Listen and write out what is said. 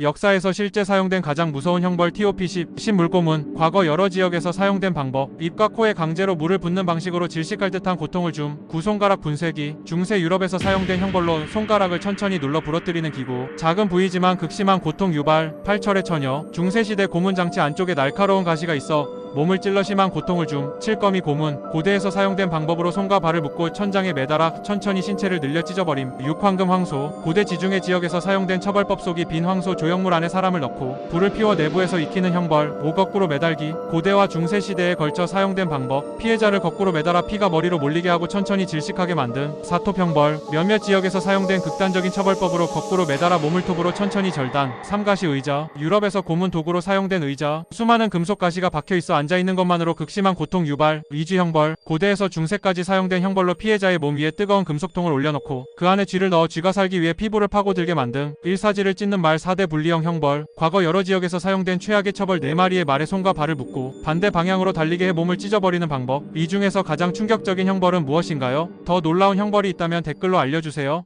역사에서 실제 사용된 가장 무서운 형벌 TOP10 신물고문 과거 여러 지역에서 사용된 방법 입과 코에 강제로 물을 붓는 방식으로 질식할 듯한 고통을 줌 구손가락 분쇄기 중세 유럽에서 사용된 형벌로 손가락을 천천히 눌러 부러뜨리는 기구 작은 부위지만 극심한 고통 유발 팔철의 처녀 중세시대 고문 장치 안쪽에 날카로운 가시가 있어 몸을 찔러 심한 고통을 줌 칠거미 고문 고대에서 사용된 방법으로 손과 발을 묶고 천장에 매달아 천천히 신체를 늘려 찢어버림. 육황금 황소 고대 지중해 지역에서 사용된 처벌법 속이 빈 황소 조형물 안에 사람을 넣고 불을 피워 내부에서 익히는 형벌 오 거꾸로 매달기. 고대와 중세 시대에 걸쳐 사용된 방법 피해자를 거꾸로 매달아 피가 머리로 몰리게 하고 천천히 질식하게 만든 사톱 형벌. 몇몇 지역에서 사용된 극단적인 처벌법으로 거꾸로 매달아 몸을 톱으로 천천히 절단. 삼가시 의자 유럽에서 고문 도구로 사용된 의자. 수많은 금속 가시가 박혀 있어 앉아 있는 것만으로 극심한 고통 유발 위쥐 형벌 고대에서 중세까지 사용된 형벌로 피해자의 몸 위에 뜨거운 금속통을 올려놓고 그 안에 쥐를 넣어 쥐가 살기 위해 피부를 파고들게 만든 일사지를 찢는 말 4대 분리형 형벌 과거 여러 지역에서 사용된 최악의 처벌 4마리의 말에 손과 발을 묶고 반대 방향으로 달리게 해 몸을 찢어버리는 방법 이 중에서 가장 충격적인 형벌은 무엇인가요? 더 놀라운 형벌이 있다면 댓글로 알려주세요.